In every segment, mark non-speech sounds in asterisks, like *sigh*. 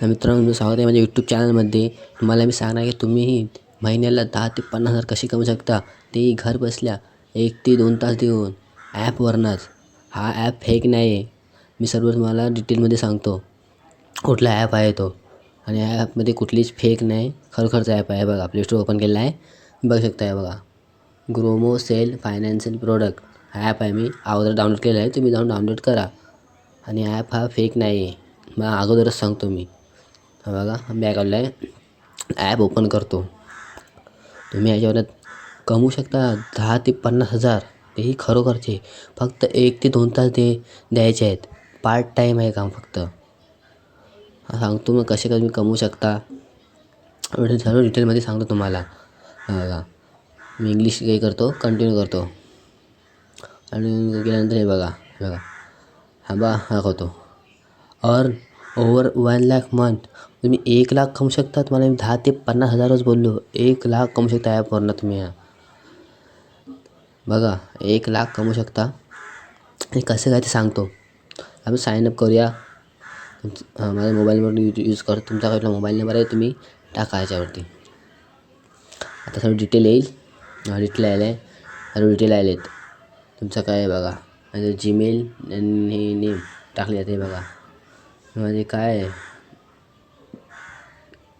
मित्रांनो स्वागत आहे माझ्या यूट्यूब चॅनलमध्ये तुम्हाला मी सांगणार आहे की तुम्हीही महिन्याला दहा ते पन्नास हजार कसे कमवू शकता तेही घर बसल्या एक ते दोन तास देऊन ॲपवरनंच हा ॲप फेक नाही आहे मी सर्व तुम्हाला डिटेलमध्ये सांगतो. कुठला ॲप आहे तो? आणि या ॲपमध्ये कुठलीच फेक नाही. खरोखरचा ॲप आहे बघा. प्ले स्टोर ओपन केला आहे. बघू शकता आहे बघा. ग्रोमो सेल फायनान्शियल प्रोडक्ट हा ॲप आहे मी अगोदर डाउनलोड केला आहे. तुम्ही जाऊन डाउनलोड करा. आणि ॲप हा फेक नाही आहे मग अगोदरच सांगतो मी. हा बघा काय आलेला आहे ॲप ओपन करतो. तुम्ही याच्यावर कमवू शकता दहा ते पन्नास हजार. तेही खरोखरचे फक्त एक ते दोन तास दे द्यायचे आहेत. पार्ट टाईम आहे काम फक्त. सांगतो मग कसे तुम्ही कमवू शकता. सर्व डिटेलमध्ये सांगतो तुम्हाला. हा बघा मी इंग्लिश हे करतो कंटिन्यू करतो. आणि गेल्यानंतर हे बघा बघा. हा बा दाखवतो earn over one lakh month तुम्ही एक लाख कमवू शकता. तुम्हाला मी दहा ते पन्नास हजारच बोललो. एक लाख कमवू शकता ॲपवरनं तुम्ही ह्या बघा एक लाख कमवू शकता. आणि कसं काय ते सांगतो. आपण साईनअप करूया. तुमचं हां माझ्या मोबाईलवरून यूज यूज कर. तुमचा काही मोबाईल नंबर आहे तुम्ही टाका याच्यावरती आता सर्व डिटेल येईल. डिटेल आले आहे. सर्व डिटेल आले आहेत. तुमचं काय आहे बघा. माझं जीमेल आणि नेम टाकले जाते बघा. म्हणजे काय आहे?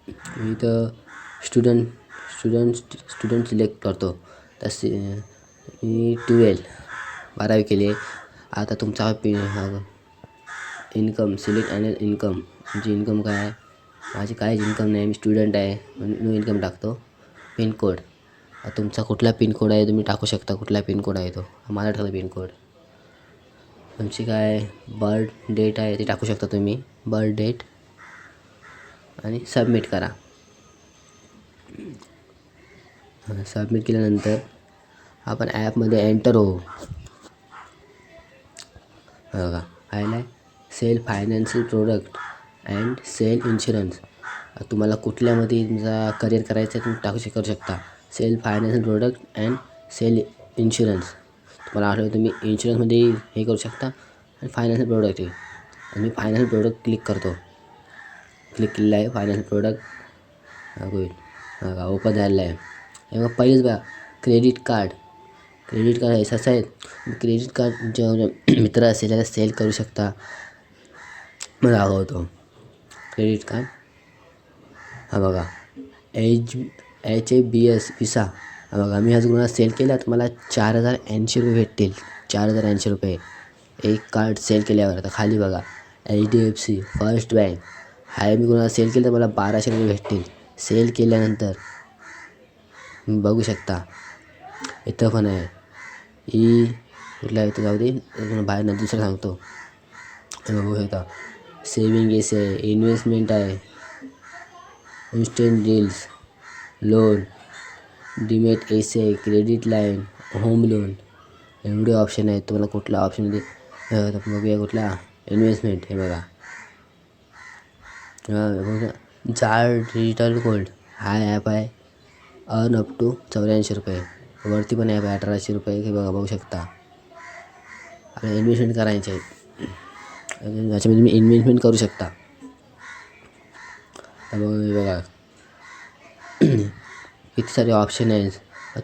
मी इथं स्टुडंट स्टुडंट स्टुडंट सिलेक्ट करतो. तसे मी ट्वेल बारावी केली. आहे आता तुमचा P income select annual income म्हणजे इन्कम काय आहे? माझी काहीच इन्कम नाही. मी स्टुडंट आहे. म्हणून नो इन्कम टाकतो. पिनकोड तुमचा कुठला पिनकोड आहे? तुम्ही टाकू शकता. कुठला पिनकोड आहे तो? मला टाकला पिनकोड तुमची काय बर्थ डेट आहे ते टाकू शकता तुम्ही. बर्थ डेट आणि सबमिट करा. सबमिट केल्यानंतर आपण ॲपमध्ये एंटर होऊ. बघा आयला आहे sell financial product and sell insurance तुम्हाला कुठल्यामध्ये तुमचा करिअर करायचं आहे तुम्ही टाकू शक करू शकता. Sell financial product and sell insurance तुम्हाला आठवतं तुम्ही इन्शुरन्समध्ये हे करू शकता आणि फायनान्शियल प्रोडक्ट आहे मी फायनान्शियल प्रोडक्ट क्लिक करतो. केलेलं आहे प्रोडक्ट ओपन हे बघा पहिलेच क्रेडिट कार्ड क्रेडिट कार्ड असं आहे क्रेडिट कार्ड जे मित्र त्याला सेल करू शकता मग तो। क्रेडिट कार्ड हा बघा H H A B S Visa हा बघा मी आज कोणाला सेल केला तर मला चार हज़ार ऐंशी रुपये भेटतील चार हज़ार ऐंशी रुपये एक कार्ड सेल आता खाली बघा H D F C first bank हाय मी कोणाला सेल केलं तर मला बाराशे रुपये भेटतील. सेल केल्यानंतर. बघू शकता. इथं पण आहे. ई कुठला इथं? जाऊ दे. बाहेर न दुसरं सांगतो. बघू शकता. सेविंग एस आहे इन्व्हेस्टमेंट आहे. Instant deals loan demat S आहे क्रेडिट लाईन होम लोन एवढे ऑप्शन आहेत तुम्हाला कुठला ऑप्शनमध्ये बघूया कुठला. इन्व्हेस्टमेंट हे बघा. जाळ डिजिटल गोल्ड. हा ॲप आहे. अर्न अप टू चौऱ्याऐंशी रुपये. वरती पण ॲप आहे अठराशे रुपये. हे बघा बघू शकता. आपल्याला इन्व्हेस्टमेंट करायचे आहेत. याच्यामध्ये तुम्ही इन्व्हेस्टमेंट करू शकता. बघा *clears throat* किती सारे ऑप्शन आहेत.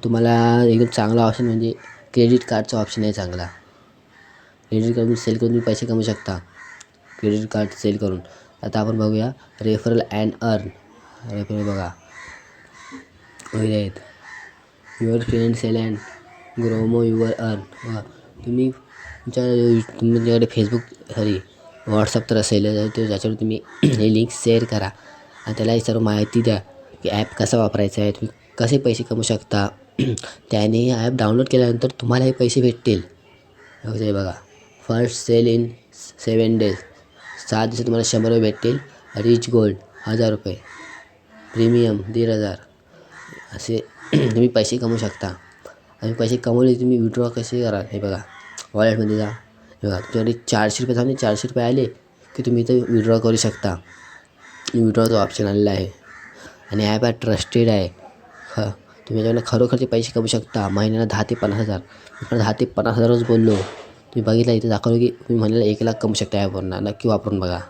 तुम्हाला एकदम चांगला ऑप्शन म्हणजे क्रेडिट कार्डचा ऑप्शन आहे चांगला. क्रेडिट कार्ड सेल करून तुम्ही पैसे कमवू शकता. क्रेडिट कार्ड सेल करून. आता आपण बघूया रेफरल अँड अर्न। रेफरल बघा your friend sell and Gromo your earn. तुम्ही तुमच्या तुमच्याकडे फेसबुक सॉरी व्हॉट्सअप तर असेल ते ज्याच्यावर तुम्ही हे लिंक शेअर करा। आणि त्याला सर्व माहिती द्या की ॲप कसा वापरायचा आहे तुम्ही कसे पैसे कमवू शकता त्याने ॲप डाउनलोड केल्यानंतर तुम्हालाही पैसे भेटतील बघा first sell in seven days सात दिवसात तुम्हाला शंभर रुपये भेटतील. रिच गोल्ड हजार रुपये. प्रीमियम दीड हजार. असे *clears throat* तुम्ही पैसे कमवू शकता. आणि पैसे कमवले तुम्ही विड्रॉ कसे करा हे बघा. वॉलेटमध्ये जा. हे बघा. तुमच्याकडे चारशे रुपये झाले चारशे रुपये आले की तुम्ही इथं विड्रॉ करू शकता. विड्रॉचा ऑप्शन आलेला आहे. आणि ॲप आहे ट्रस्टेड आहे. ख तुम्ही याच्याकडनं खरोखरचे पैसे कमवू शकता. महिन्याला दहा ते पन्नास हजार. दहा ते पन्नास हजारच बोललो. तुम्ही बघितलं इथे दाखवलं की तुम्ही महिन्याला एक लाख कमवू शकता ॲपवरनं नक्की वापरून बघा.